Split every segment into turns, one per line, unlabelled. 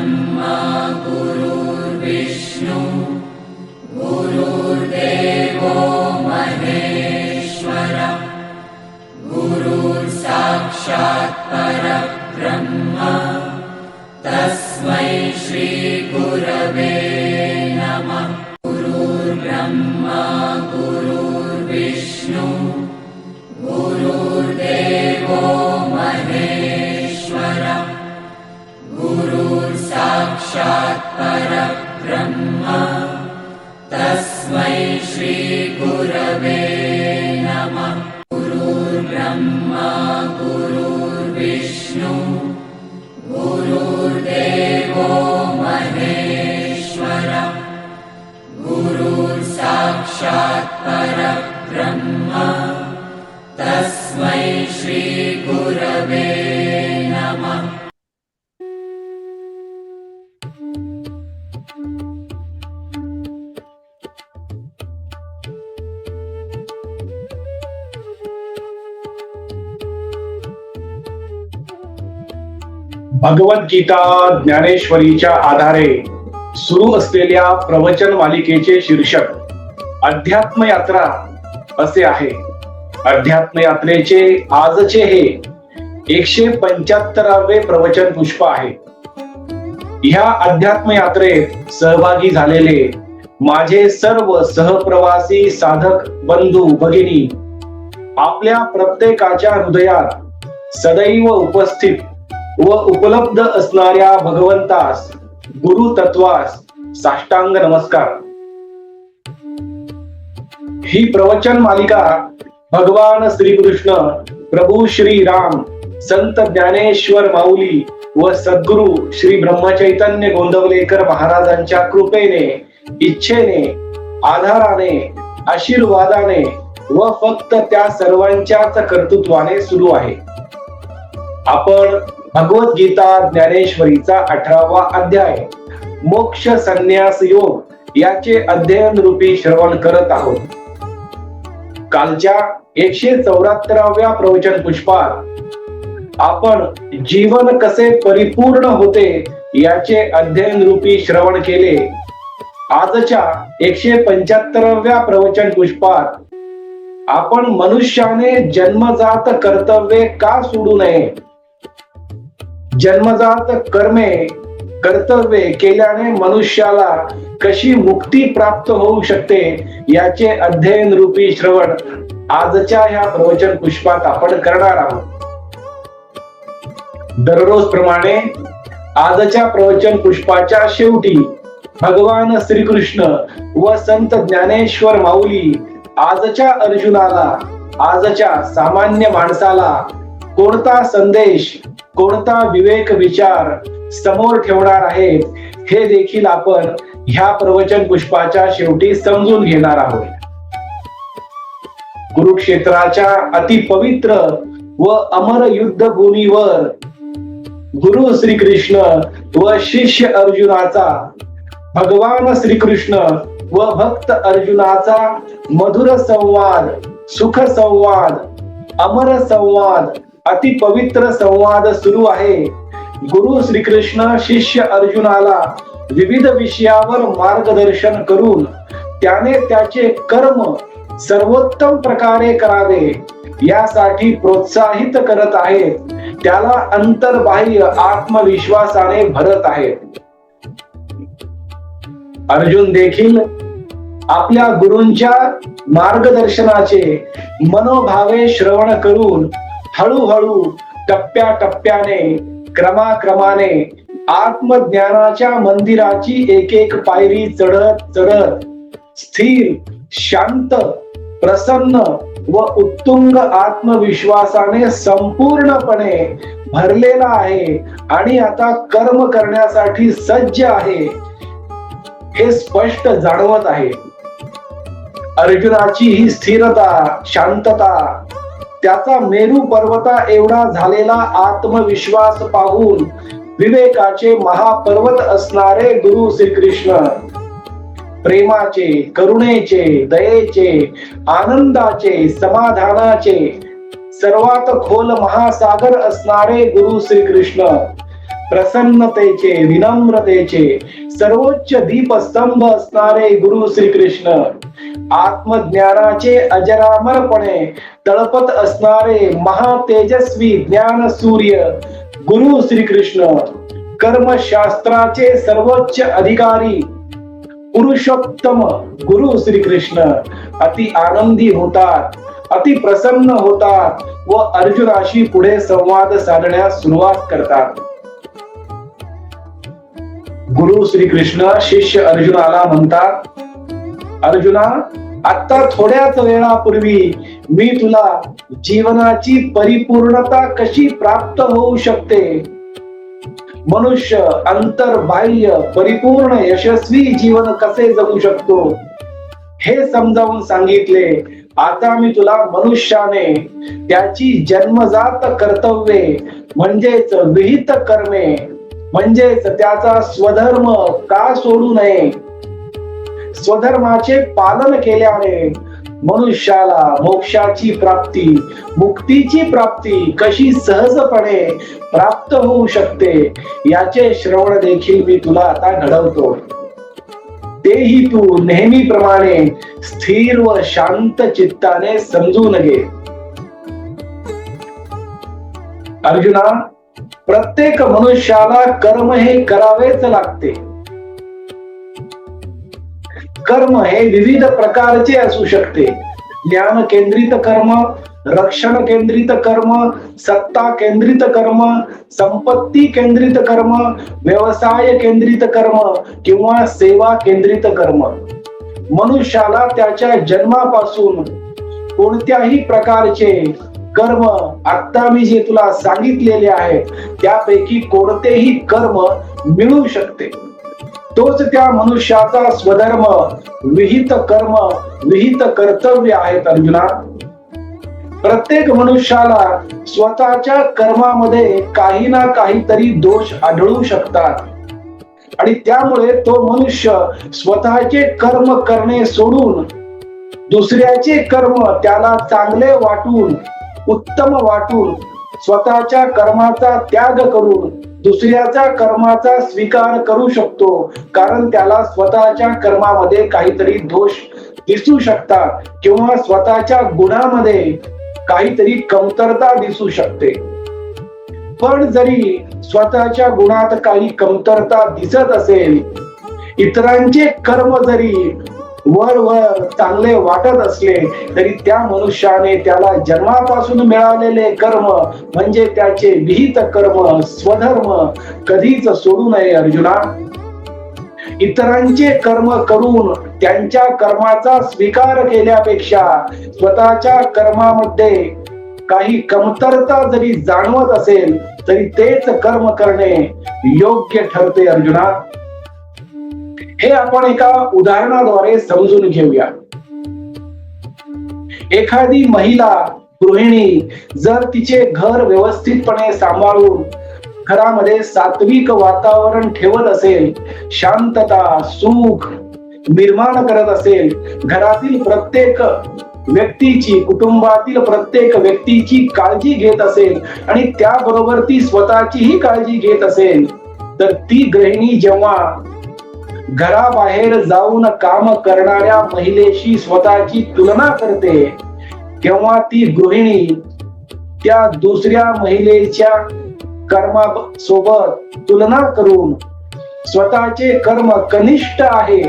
ब्रह्मा गुरुर्विष्णु गुरुर्देवो साक्षात् परब्रह्म। तस्मै श्रीगुरवे नमः।
भगवद्गीता ज्ञानेश्वरीच्या आधारे सुरू असलेल्या प्रवचन मालिकेचे शीर्षक अध्यात्म यात्रा असे आहे. अध्यात्म यात्रेचे आजचे हे एकशे पंच्याहत्तरावे प्रवचन पुष्प आहे. ह्या अध्यात्म यात्रेत सहभागी झालेले माझे सर्व सहप्रवासी साधक बंधू भगिनी आपल्या प्रत्येकाच्या हृदयात सदैव उपस्थित व उपलब्ध असणाऱ्या भगवंतास गुरु तत्वास साष्टांग नमस्कार. ही प्रवचन मालिका भगवान श्रीकृष्ण प्रभू श्री राम संत ज्ञानेश्वर माऊली व सद्गुरु श्री ब्रह्मचैतन्य गोंदवलेकर महाराजांच्या कृपेने इच्छेने आधाराने आशीर्वादाने व फक्त त्या सर्वांच्याच कर्तृत्वाने सुरू आहे. आपण भगवद्गीता ज्ञानेश्वरीचा अठरावा अध्याय मोक्ष संन्यास योग याचे अध्ययन रूपी श्रवण करत आहोत. कालच्या एकशे चौऱ्याहत्तराव्या प्रवचन पुष्पात आपण जीवन कसे परिपूर्ण होते याचे अध्ययन रूपी श्रवण केले. आजच्या एकशे पंच्याहत्तराव्या प्रवचन पुष्पात आपण मनुष्याने जन्मजात कर्तव्ये का सोडू नये? जन्मजात कर्मे कर्तव्ये केल्याने मनुष्याला कशी मुक्ती प्राप्त होऊ शकते याचे अध्ययन रूपी श्रवण आजच्या ह्या प्रवचन पुष्पात आपण करणार आहोत. दररोज प्रमाणे आजच्या प्रवचन पुष्पाच्या शेवटी भगवान श्रीकृष्ण व संत ज्ञानेश्वर माऊली आजच्या अर्जुनाला आजच्या सामान्य माणसाला कोणता संदेश कोणता विवेक विचार समोर ठेवणार आहेत हे देखील आपण ह्या प्रवचन पुष्पाच्या शेवटी समजून घेणार आहोत. कुरुक्षेत्राच्या अतिपवित्र व अमर युद्धभूमीवर गुरु श्रीकृष्ण व शिष्य अर्जुनाचा भगवान श्रीकृष्ण व भक्त अर्जुनाचा मधुर संवाद सुख संवाद अमर संवाद अति पवित्र संवाद सुरू आहे. गुरु श्रीकृष्ण शिष्य अर्जुनाला विविध विषयावर मार्गदर्शन करून त्याने त्याचे कर्म सर्वोत्तम प्रकारे करावे यासाठी प्रोत्साहित करत आहेत त्याला अंतर्बाह्य आत्मविश्वासाने भरत आहेत अर्जुन देखील आपल्या गुरूंच्या मार्गदर्शनाचे मनोभावे श्रवण करून हळूहळू टप्प्या टप्प्याने क्रमाक्रमाने आत्मज्ञानाच्या मंदिराची एक एक पायरी चढत चढत स्थिर शांत प्रसन्न व उत्तुंग आत्मविश्वासाने संपूर्णपणे भरलेला आहे आणि आता कर्म करण्यासाठी सज्ज आहे हे स्पष्ट जाणवत आहे. अर्जुनाची ही स्थिरता शांतता त्याचा मेरू पर्वता एवढा झालेला आत्मविश्वास पाहून विवेकाचे महापर्वत असणारे गुरु श्रीकृष्ण. प्रेमाचे करुणेचे दयेचे आनंदाचे समाधानाचे सर्वात खोल महासागर असणारे गुरु श्रीकृष्ण. प्रसन्नतेचे विनम्रतेचे सर्वोच्च दीपस्तंभ असणारे गुरु श्रीकृष्ण. आत्मज्ञानाचे अजरामरपणे तळपत असणारे महातेजस्वी ज्ञान सूर्य गुरु श्रीकृष्ण कर्मशास्त्राचे सर्वोच्च अधिकारी पुरुषोत्तम गुरु श्रीकृष्ण अति आनंदी होतात अति प्रसन्न होतात व अर्जुनाशी पुढे संवाद साधण्यास सुरुवात करतात. गुरु श्रीकृष्ण शिष्य अर्जुनाला म्हणतात अर्जुना आता थोड्याच वेळापूर्वी मी तुला जीवनाची परिपूर्णता कशी प्राप्त होऊ शकते? मनुष्य अंतर्बाह्य परिपूर्ण यशस्वी जीवन कसे जगू शकतो? हे समजावून सांगितले. आता मी तुला मनुष्याने त्याची जन्मजात कर्तव्ये म्हणजेच विहित कर्मे म्हणजेच त्याचा स्वधर्म का सोडू नये? स्वधर्माचे पालन केल्याने मनुष्याला मोक्षाची प्राप्ती मुक्तीची प्राप्ती कशी सहजपणे प्राप्त होऊ शकते याचे श्रवण देखील मी तुला आता घडवतो. तेही तू नेहमीप्रमाणे स्थिर व शांत चित्ताने समजून घे. अर्जुना प्रत्येक मनुष्याला कर्म हे करावेच लागते. कर्म हे विविध प्रकारचे असू शकते. ज्ञान केंद्रित कर्म रक्षण केंद्रित कर्म सत्ता केंद्रित कर्म संपत्ती केंद्रित कर्म व्यवसाय केंद्रित कर्म किंवा सेवा केंद्रित कर्म. मनुष्याला त्याच्या जन्मापासून कोणत्याही प्रकारचे कर्म आता मी जे तुला सांगितलेले आहे त्यापैकी कोणतेही कर्म मिळू शकते. तोच त्या मनुष्याचा स्वधर्म विहित कर्म विहित कर्तव्य आहेत अर्जुना. प्रत्येक मनुष्याला स्वतःच्या कर्मामध्ये काही ना काहीतरी दोष आढळू शकतात. आणि त्यामुळे तो मनुष्य स्वतःचे कर्म करणे सोडून दुसऱ्याचे कर्म त्याला चांगले वाटून उत्तम वाटून स्वतःच्या कर्माचा त्याग करून दुसऱ्याचा कर्माचा स्वीकार करू शकतो कारण त्याला स्वतःच्या कर्मामध्ये काहीतरी दोष दिसू शकतात किंवा स्वतःच्या गुणामध्ये काहीतरी कमतरता दिसू शकते. पण जरी स्वतःच्या गुणात काही कमतरता दिसत असेल इतरांचे कर्म जरी वर वर चांगले वाटत असले तरी त्या मनुष्याने त्याला जन्मापासून मिळालेले कर्म म्हणजे त्याचे विहित कर्म स्वधर्म कधीच सोडू नये अर्जुना. इतरांचे कर्म करून त्यांच्या कर्माचा स्वीकार केल्यापेक्षा स्वतःच्या कर्मामध्ये काही कमतरता जरी जाणवत असेल तरी तेच कर्म करणे योग्य ठरते अर्जुना. हे आपण एका उदाहरणाद्वारे समजून घेऊया. एखादी महिला गृहिणी जर तिचे घर व्यवस्थितपणे सांभाळून घरामध्ये सात्विक वातावरण ठेवत असेल शांतता सुख निर्माण करत असेल घरातील प्रत्येक व्यक्तीची कुटुंबातील प्रत्येक व्यक्तीची काळजी घेत असेल आणि त्याबरोबर ती स्वतःचीही काळजी घेत असेल तर ती गृहिणी जेव्हा घराबाहेर जाऊन काम करणाऱ्या महिलेशी स्वतःची तुलना करते. तेव्हा ती गृहिणी त्या दुसऱ्या महिलेच्या कर्मा सोबत तुलना करून स्वतःचे कर्म कनिष्ठ आहे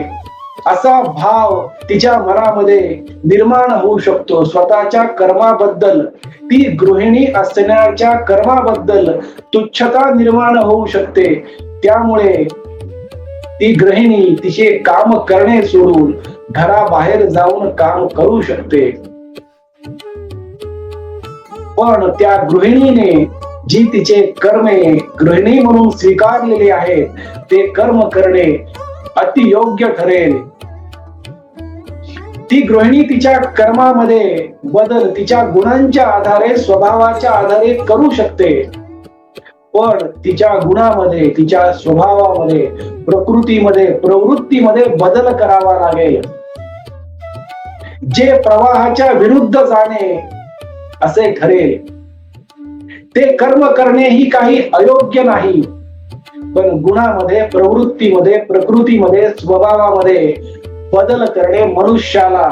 असा भाव तिच्या मनामध्ये निर्माण होऊ शकतो. स्वतःच्या कर्माबद्दल ती गृहिणी असण्याच्या कर्माबद्दल तुच्छता निर्माण होऊ शकते. त्यामुळे ती गृहिणी तिचे काम करणे सोडून घराबाहेर जाऊन काम करू शकते. पण त्या गृहिणीने जी तिचे कर्मे गृहिणी म्हणून स्वीकारलेले आहेत ते कर्म करणे अतियोग्य ठरेल. ती गृहिणी तिच्या कर्मामध्ये बदल तिच्या गुणांच्या आधारे स्वभावाच्या आधारे करू शकते. पण तिच्या गुणामध्ये तिच्या स्वभावामध्ये प्रकृतीमध्ये प्रवृत्तीमध्ये बदल करावा लागेल. जे प्रवाहाच्या विरुद्ध जाणे असे ठरेल. ते कर्म करणे ही काही अयोग्य नाही. पण गुणामध्ये प्रवृत्तीमध्ये प्रकृतीमध्ये स्वभावामध्ये बदल करणे मनुष्याला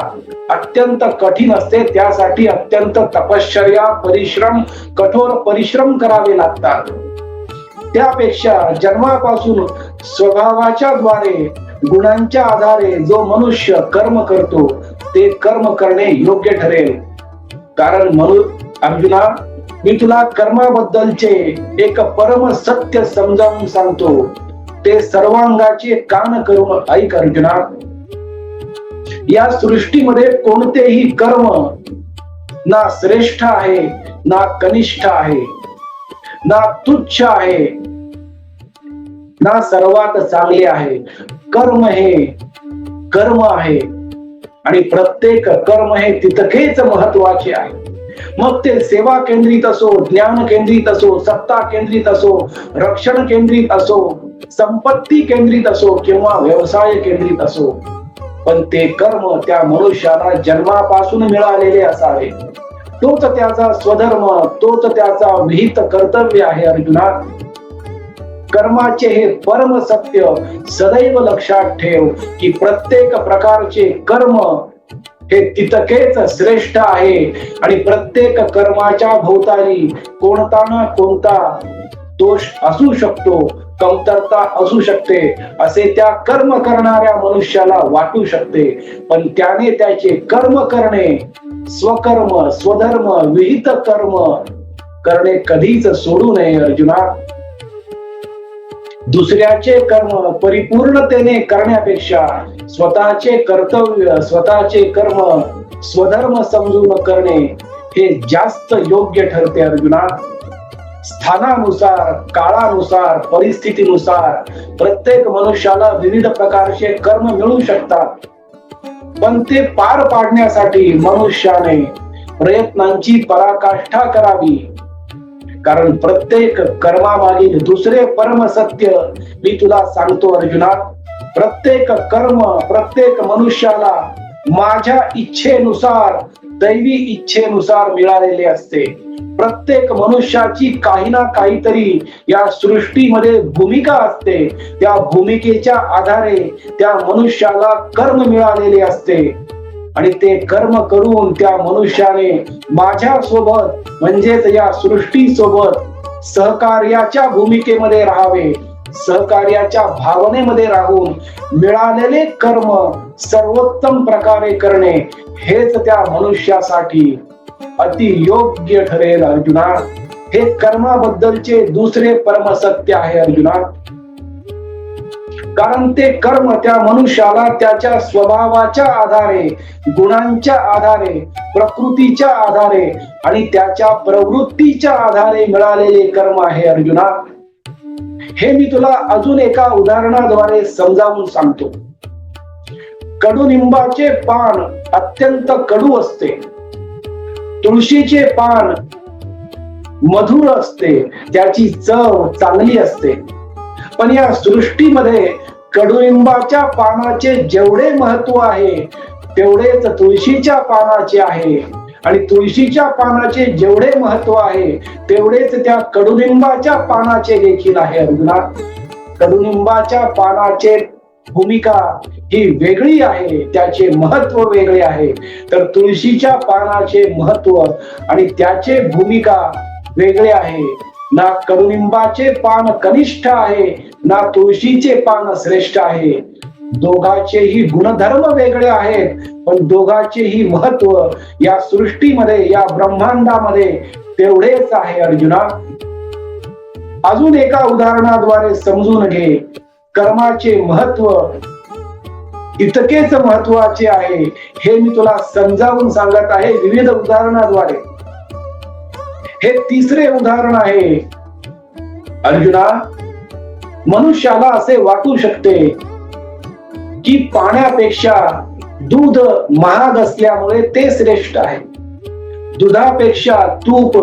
अत्यंत कठीण असते. त्यासाठी अत्यंत तपश्चर्या परिश्रम कठोर परिश्रम करावे लागतात. त्यापेक्षा जन्मापासून स्वभावाच्या द्वारे गुणांच्या आधारे जो मनुष्य कर्म करतो ते कर्म करणे योग्य ठरेल. कारण म्हणून अर्जुना मी तुला कर्माबद्दलचे एक परम सत्य समजावून सांगतो. ते सर्वांगाचे कान करून ऐक अर्जुना. या सृष्टीमध्ये कोणतेही कर्म ना श्रेष्ठ आहे ना कनिष्ठ आहे ना तुच्छ आहे ना सर्वात चांगले आहे. कर्म हे कर्म आहे. आणि प्रत्येक कर्म हे तितकेच महत्त्वाचे आहे. मग ते सेवा केंद्रित असो ज्ञान केंद्रित असो सत्ता केंद्रित असो रक्षण केंद्रित असो संपत्ती केंद्रित असो किंवा व्यवसाय केंद्रित असो पण ते कर्म त्या मनुष्याला जन्मापासून मिळालेले असावे. तोच त्याचा स्वधर्म तोच त्याचा विहित कर्तव्य आहे अर्जुना कर्माचे हे परम सत्य सदैव लक्षात ठेव की प्रत्येक प्रकारचे कर्म हे तितकेच श्रेष्ठ आहे. आणि प्रत्येक कर्माच्या भोवताली कोणता ना कोणता दोष असू शकतो कमतरता असू शकते असे त्या कर्म करणाऱ्या मनुष्याला वाटू शकते. पण त्याने त्याचे कर्म करणे स्वकर्म स्वधर्म विहित कर्म करणे कधीच सोडू नये अर्जुना. दुसऱ्याचे कर्म परिपूर्णतेने करण्यापेक्षा स्वतःचे कर्तव्य स्वतःचे कर्म स्वधर्म समजून करणे हे जास्त योग्य ठरते अर्जुना स्थानानुसार काळानुसार परिस्थितीनुसार प्रत्येक मनुष्याला विविध प्रकारचे कर्म मिळू शकतात. पण ते पार पाडण्यासाठी मनुष्याने प्रयत्नांची पराकाष्ठा करावी. कारण प्रत्येक कर्मामागील दुसरे परम सत्य मी तुला सांगतो अर्जुना. प्रत्येक कर्म प्रत्येक मनुष्याला माझ्या इच्छेनुसार दैवी इच्छेनुसार मिळालेले असते. प्रत्येक मनुष्याची काही ना काहीतरी या सृष्टीमध्ये भूमिका असते. त्या भूमिकेच्या आधारे त्या मनुष्याला कर्म मिळालेले असते. आणि ते कर्म करून त्या मनुष्याने माझ्या सोबत म्हणजेच या सृष्टी सोबत सहकार्याच्या भूमिकेमध्ये राहावे सहकार्याच्या भावनेमध्ये राहून मिळालेले कर्म सर्वोत्तम प्रकारे करणे हेच त्या मनुष्यासाठी अति योग्य ठरेल अर्जुना हे कर्माबद्दलचे दुसरे परमसत्य आहे अर्जुना कारण ते कर्म त्या मनुष्याला त्याच्या स्वभावाच्या आधारे गुणांच्या आधारे प्रकृतीच्या आधारे आणि त्याच्या प्रवृत्तीच्या आधारे मिळालेले कर्म आहे अर्जुना. हे मी तुला अजून एका उदाहरणाद्वारे समजावून सांगतो. कडुनिंबाचे पान अत्यंत कडू असते. तुळशीचे पान मधुर असते. त्याची चव चांगली असते. पण या सृष्टीमध्ये कडुलिंबाच्या पानाचे जेवढे महत्त्व आहे तेवढेच तुळशीच्या पानाचे आहे. आणि तुळशीच्या पानाचे जेवढे महत्त्व आहे तेवढेच त्या कडुलिंबाच्या पानाचे देखील आहे अर्जुना. कडुलिंबाच्या पानाचे भूमिका ही वेगळी आहे त्याचे महत्त्व वेगळे आहे. तर तुळशीच्या पानाचे महत्त्व आणि त्याचे भूमिका वेगळे आहे. ना कडुनिंबाचे पान कनिष्ठ आहे ना तुळशीचे पान श्रेष्ठ आहे. दोघांचेही गुणधर्म वेगळे आहेत पण दोघांचेही महत्त्व या सृष्टीमध्ये या ब्रह्मांडामध्ये तेवढेच आहे अर्जुना. अजून एका उदाहरणाद्वारे समजून घे. कर्माचे महत्त्व इतकेच महत्त्वाचे आहे हे मी तुला समजावून सांगत आहे विविध उदाहरणाद्वारे. हे तिसरे उदाहरण आहे. अर्जुना मनुष्याला असे वाटू शकते की पाण्यापेक्षा दूध महाग असल्यामुळे ते श्रेष्ठ आहे. दुधापेक्षा तूप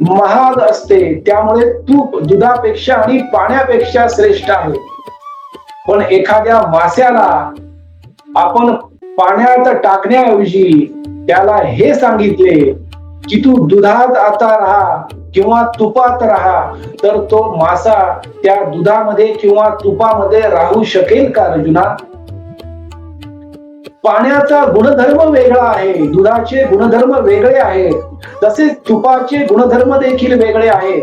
महाग असते त्यामुळे तूप दुधापेक्षा आणि पाण्यापेक्षा श्रेष्ठ आहे. पण एखाद्या मास्याला आपण पाण्यात टाकण्याऐवजी त्याला हे सांगितले की तू दुधात आता राहा किंवा तुपात राहा तर तो मासा त्या दुधामध्ये किंवा तुपामध्ये राहू शकेल का अर्जुना? पाण्याचा गुणधर्म वेगळा आहे दुधाचे गुणधर्म वेगळे आहेत तसेच तुपाचे गुणधर्म देखील वेगळे आहेत.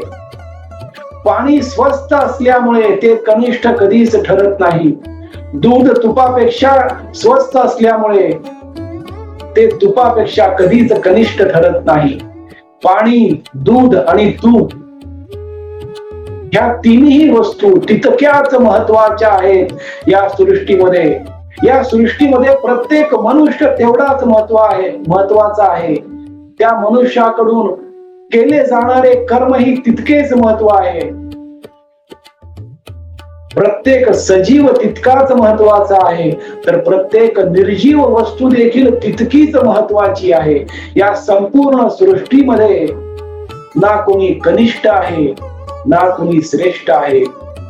पाणी स्वस्त असल्यामुळे ते कनिष्ठ कधीच ठरत नाही. दूध तुपापेक्षा स्वस्त असल्यामुळे ते तुपापेक्षा कधीच कनिष्ठ ठरत नाही. पाणी दूध आणि तूप. ह्या तिन्ही वस्तू तितक्याच महत्त्वाच्या आहेत या सृष्टीमध्ये. या सृष्टीमध्ये प्रत्येक मनुष्य तेवढाच महत्त्व आहे महत्त्वाचा आहे. त्या मनुष्याकडून केले जाणारे कर्म ही तितकेच महत्त्व आहे. प्रत्येक सजीव तितकाच महत्त्वाचा आहे. तर प्रत्येक निर्जीव वस्तू देखील तितकीच महत्वाची आहे. या संपूर्ण सृष्टीमध्ये ना कोणी कनिष्ठ आहे ना कोणी श्रेष्ठ आहे.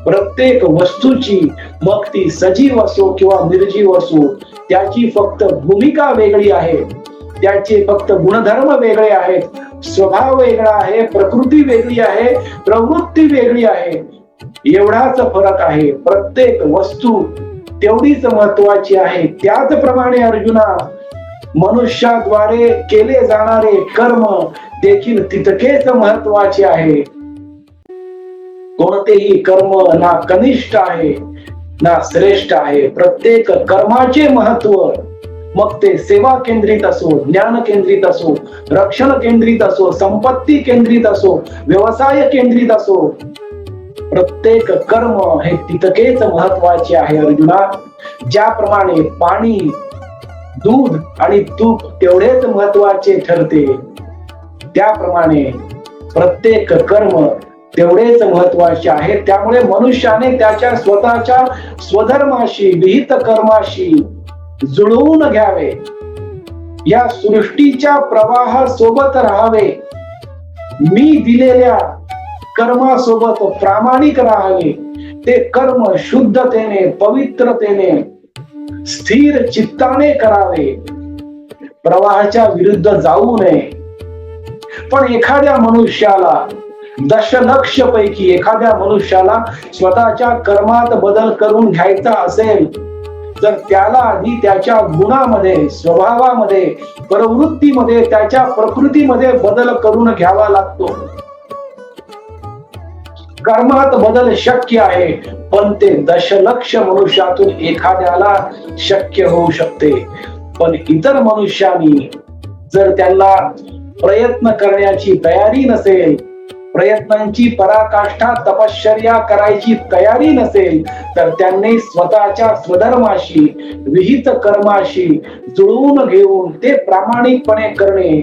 प्रत्येक वस्तूची मग ती सजीव असो किंवा निर्जीव असो त्याची फक्त भूमिका वेगळी आहे. त्याचे फक्त गुणधर्म वेगळे आहेत. स्वभाव वेगळा आहे प्रकृती वेगळी आहे प्रवृत्ती वेगळी आहे. एवढाच फरक आहे. प्रत्येक वस्तू तेवढीच महत्वाची आहे. त्याचप्रमाणे अर्जुना मनुष्याद्वारे केले जाणारे कर्म देखील तितकेच महत्त्वाचे आहे. कोणतेही कर्म ना कनिष्ठ आहे ना श्रेष्ठ आहे. प्रत्येक कर्माचे महत्त्व मग ते सेवा केंद्रित असो ज्ञान केंद्रित असो रक्षण केंद्रित असो संपत्ती केंद्रित असो व्यवसाय केंद्रित असो प्रत्येक कर्म हे तितकेच महत्त्वाचे आहे अर्जुना. ज्याप्रमाणे पाणी दूध आणि तूप तेवढेच महत्त्वाचे ठरते त्याप्रमाणे प्रत्येक कर्म तेवढेच महत्त्वाचे आहे. त्यामुळे मनुष्याने त्याच्या स्वतःच्या स्वधर्माशी विहित कर्माशी जुळवून घ्यावे. या सृष्टीच्या प्रवाहासोबत राहावे. मी दिलेल्या कर्मासोबत प्रामाणिक राहावे ते कर्म शुद्धतेने पवित्रतेने स्थिर चित्ताने करावे. प्रवाहाच्या विरुद्ध जाऊ नये. पण एखाद्या मनुष्याला दशलक्ष पैकी एखाद्या मनुष्याला स्वतःच्या कर्मात बदल करून घ्यायचा असेल तर त्याला आधी त्याच्या गुणामध्ये स्वभावामध्ये प्रवृत्तीमध्ये त्याच्या प्रकृतीमध्ये बदल करून घ्यावा लागतो. कर्मात बदल शक्य आहे पण ते दशलक्ष मनुष्यातून एखाद्याला शक्य होऊ शकते. पण इतर मनुष्यांनी जर त्यांना प्रयत्न करण्याची तयारी नसेल प्रयत्नांची पराकाष्ठा तपश्चर्या करायची तयारी नसेल तर त्यांनी स्वतःच्या स्वधर्माशी विहित कर्माशी जुळवून घेऊन ते प्रामाणिकपणे करणे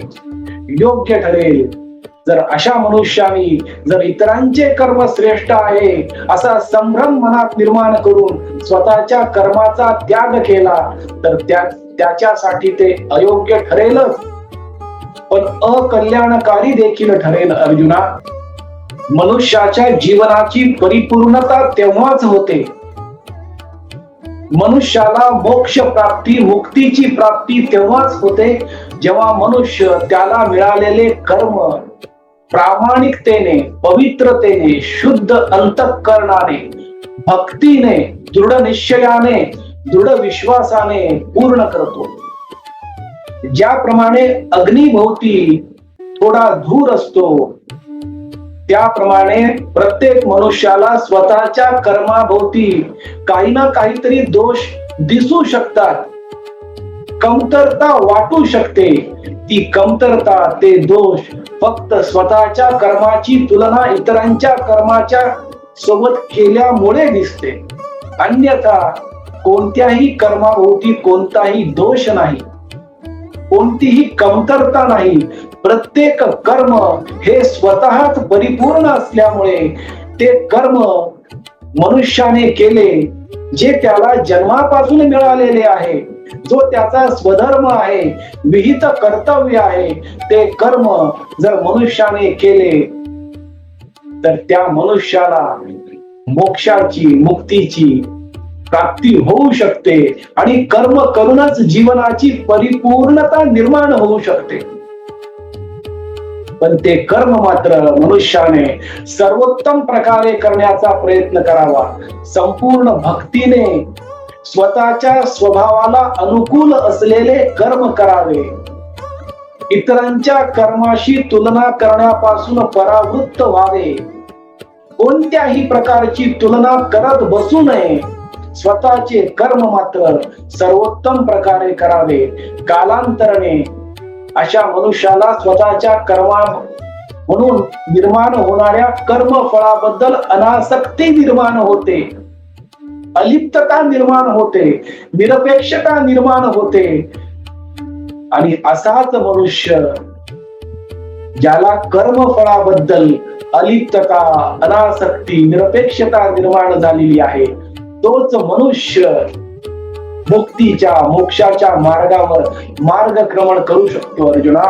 योग्य ठरेल. जर अशा मनुष्याने जर इतरांचे कर्म श्रेष्ठ आहे असा संभ्रम मनात निर्माण करून स्वतःच्या कर्माचा त्याग केला तर त्या त्याच्यासाठी ते अयोग्य ठरेलच. पण अकल्याणकारी देखील ठरेल अर्जुना. मनुष्याच्या जीवनाची परिपूर्णता तेव्हाच होते. मनुष्याला मोक्ष प्राप्ती मुक्तीची प्राप्ती तेव्हाच होते जेव्हा मनुष्य त्याला मिळालेले कर्म प्रामाणिकतेने पवित्रतेने शुद्ध अंतःकरणाने भक्तीने दृढ निश्चयाने दृढ विश्वासाने पूर्ण करतो. ज्याप्रमाणे अग्निभोवती थोडा धूर असतो त्याप्रमाणे प्रत्येक मनुष्याला स्वतःच्या कर्माभोवती काही ना काहीतरी दोष दिसू शकतात. कमतरता वाटू शकते. ती कमतरता ते दोष फक्त स्वतःच्या कर्माची तुलना इतरांच्या कर्माच्या सोबत केल्यामुळे दिसते. अन्यथा कोणत्याही कर्माभोवती कोणताही दोष नाही. कोणतीही कमतरता नाही. प्रत्येक कर्म हे स्वतःच परिपूर्ण असल्यामुळे ते कर्म मनुष्याने केले जे त्याला जन्मापासून मिळालेले आहे. जो त्याचा स्वधर्म आहे विहित कर्तव्य आहे ते कर्म जर मनुष्याने केले तर त्या मनुष्याला मोक्षाची मुक्तीची प्राप्ती होऊ शकते आणि कर्म करूनच जीवनाची परिपूर्णता निर्माण होऊ शकते. पण ते कर्म मात्र मनुष्याने सर्वोत्तम प्रकारे करण्याचा प्रयत्न करावा. संपूर्ण भक्तीने स्वतःच्या स्वभावाला अनुकूल असलेले कर्म करावे. इतरांच्या कर्माशी तुलना करण्यापासून परावृत्त व्हावे. कोणत्याही प्रकारची तुलना करत बसू नये. स्वतःचे कर्म मात्र सर्वोत्तम प्रकारे करावे. कालांतराने अशा मनुष्याला स्वतःच्या कर्मा म्हणून निर्माण होणाऱ्या कर्म फळाबद्दल अनासक्ती निर्माण होते. अलिप्तता निर्माण होते निरपेक्षता निर्माण होते. आणि असाच मनुष्य ज्याला कर्मफळाबद्दल अलिप्तता अनासक्ती निरपेक्षता निर्माण झालेली आहे तोच मनुष्य मुक्तीच्या मोक्षाच्या मार्गावर मार्गक्रमण करू शकतो अर्जुना.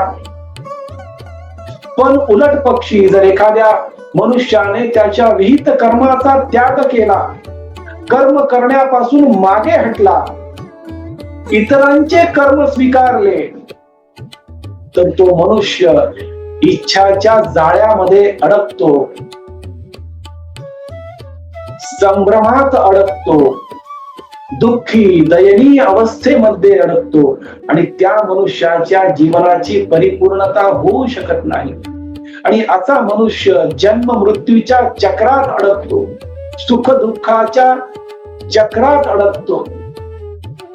पण उलट पक्षी जर एखाद्या मनुष्याने त्याच्या विहित कर्माचा त्याग केला कर्म करण्यापासून मागे हटला. इतरांचे कर्म स्वीकारले तर तो मनुष्य इच्छाच्या जाळ्यामध्ये अडकतो. संभ्रमात अडकतो. दुःखी दयनीय अवस्थेमध्ये अडकतो. आणि त्या मनुष्याच्या जीवनाची परिपूर्णता होऊ शकत नाही. आणि असा मनुष्य जन्म मृत्यूच्या चक्रात अडकतो. सुख दुःखाच्या चक्रात अडकतो.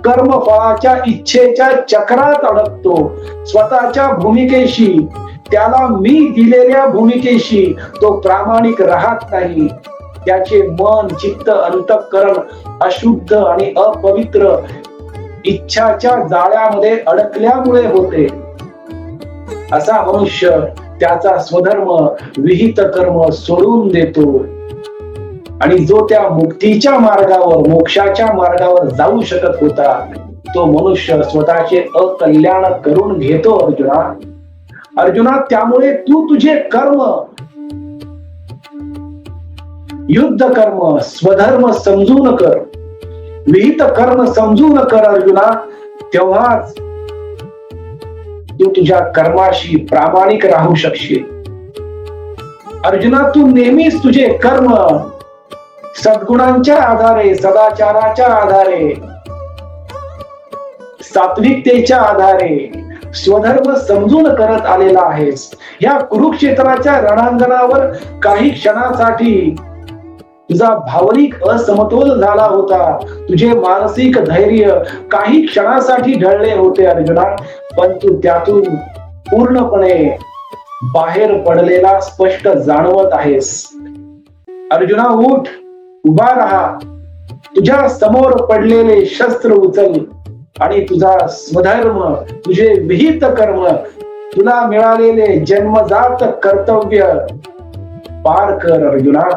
कर्मफळाच्या इच्छेच्या चक्रात अडकतो. स्वतःच्या भूमिकेशी त्याला मी दिलेल्या भूमिकेशी तो प्रामाणिक राहत नाही. त्याचे मन चित्त अंतकरण अशुद्ध आणि अपवित्र इच्छाच्या जाळ्यामध्ये अडकल्यामुळे होते. असा मनुष्य त्याचा स्वधर्म विहित कर्म सोडून देतो. आणि जो त्या मुक्तीच्या मार्गावर मोक्षाच्या मार्गावर जाऊ शकत होता तो मनुष्य स्वतःचे अकल्याण करून घेतो अर्जुना. अर्जुना त्यामुळे तू तुझे कर्म युद्ध कर्म स्वधर्म समजून कर. विहित कर्म समजून कर अर्जुना. तेव्हाच तू तुझ्या कर्माशी प्रामाणिक राहू शकशील. अर्जुना तू नेहमीच तुझे कर्म सद्गुणांच्या आधारे सदाचाराच्या आधारे सात्विकतेच्या आधारे स्वधर्म समजून करत आलेला आहेस. या कुरुक्षेत्राच्या रणांगणावर काही क्षणासाठी तुझा भावनिक असमतोल झाला होता. तुझे मानसिक धैर्य काही क्षणासाठी ढळले होते अर्जुना. पण तू त्यातून पूर्णपणे बाहेर पडलेला स्पष्ट जाणवत आहेस. अर्जुना उठ. उभा राहा. तुझ्या समोर पडलेले शस्त्र उचल आणि तुझा स्वधर्म तुझे विहित कर्म तुला मिळालेले जन्मजात कर्तव्य पार कर अर्जुना.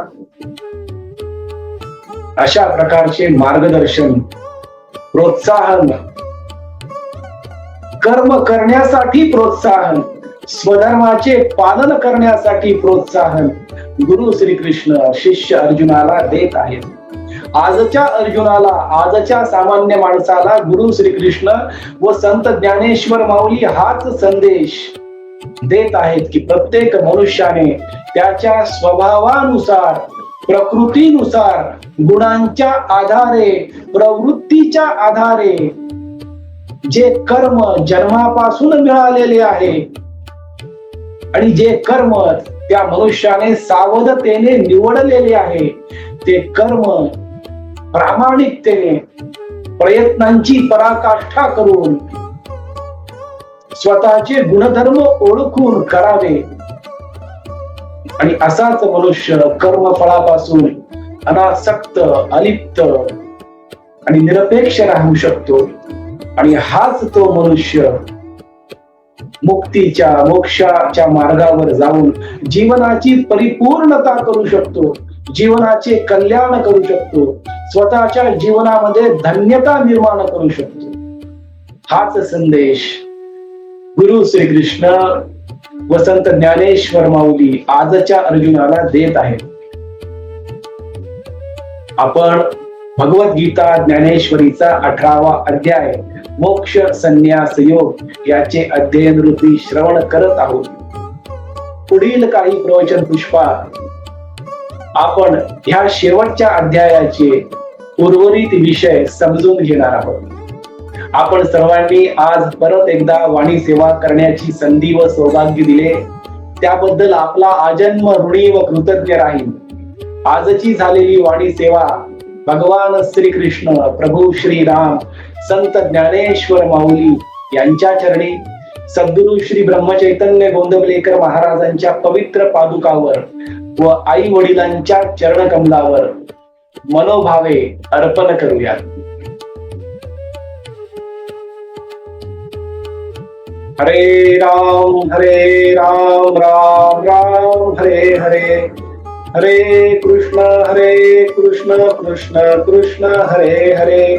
अशा प्रकारचे मार्गदर्शन प्रोत्साहन कर्म करण्यासाठी प्रोत्साहन स्वधर्माचे पालन करण्यासाठी प्रोत्साहन गुरु श्रीकृष्ण शिष्य अर्जुनाला देत आहेत. आजच्या अर्जुनाला आजच्या सामान्य माणसाला गुरु श्रीकृष्ण व संत ज्ञानेश्वर माऊली हाच संदेश देत आहेत की प्रत्येक मनुष्याने त्याच्या स्वभावानुसार प्रकृतीनुसार गुणांच्या आधारे प्रवृत्तीच्या आधारे जे कर्म जन्मापासून मिळालेले आहे आणि जे कर्म त्या मनुष्याने सावधतेने निवडलेले आहे ते कर्म प्रामाणिकतेने प्रयत्नांची पराकाष्ठा करून स्वतःचे गुणधर्म ओळखून करावे. आणि असाच मनुष्य कर्मफळापासून अनासक्त अलिप्त आणि निरपेक्ष राहू शकतो. आणि हाच तो मनुष्य मुक्तीच्या मोक्षाच्या मार्गावर जाऊन जीवनाची परिपूर्णता करू शकतो जीवनाचे कल्याण करू शकतो स्वतःच्या जीवनामध्ये धन्यता निर्माण करू शकतो. हाच संदेश गुरु श्रीकृष्ण वसंत ज्ञानेश्वर माऊली आजच्या अर्जुनाला देत आहेत. आपण भगवद्गीता ज्ञानेश्वरीचा अठरावा अध्याय मोक्ष संन्यास योग याचे अध्ययन रूपी श्रवण करत आहोत. पुढील काही प्रवचन पुष्पात आपण ह्या शेवटच्या अध्यायाचे उर्वरित विषय समजून घेणार आहोत. आपण सर्वांनी आज परत एकदा वाणी सेवा करण्याची संधी व सौभाग्य दिले. त्याबद्दल आपला आजन्म ऋणी व कृतज्ञ राहील. आजची झालेली वाणी सेवा भगवान श्री कृष्ण प्रभू श्री राम संत ज्ञानेश्वर माऊली यांच्या चरणी सद्गुरु श्री ब्रह्मचैतन्य गोंदवलेकर महाराजांच्या पवित्र पादुकावर व आई वडिलांच्या चरण कमलावर मनोभावे अर्पण करूया हरे राम हरे राम राम राम हरे हरे. हरे कृष्ण हरे कृष्ण कृष्ण कृष्ण हरे हरे.